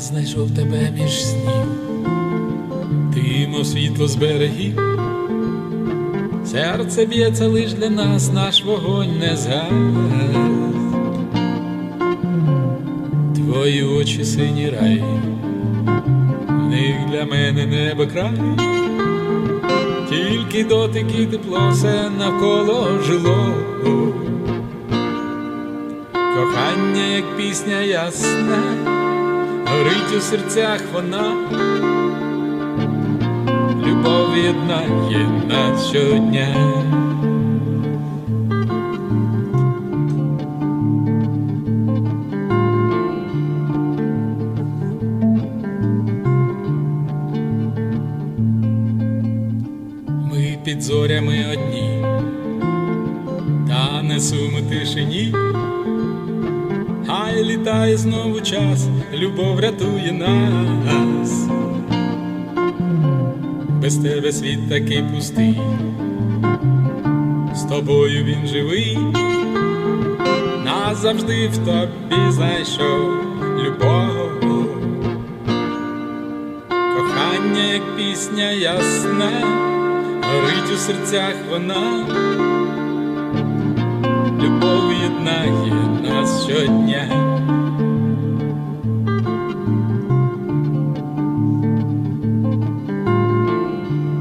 знайшов тебе між снів, ти, світло з берегів, серце б'ється лиш для нас, наш вогонь не згас. Твої очі синій рай, в них для мене небо край, тільки дотики тепло все навколо жило. Кохання, як пісня ясна, горить у серцях вона, любов єднає нас щодня. Ми під зорями одні, та не несумо тишині. Хай літає знову час, любов рятує нас. Без тебе світ такий пустий, з тобою він живий, назавжди в тобі знайшов любов. Кохання, як пісня ясна, горить у серцях вона. Любов єднає нас щодня.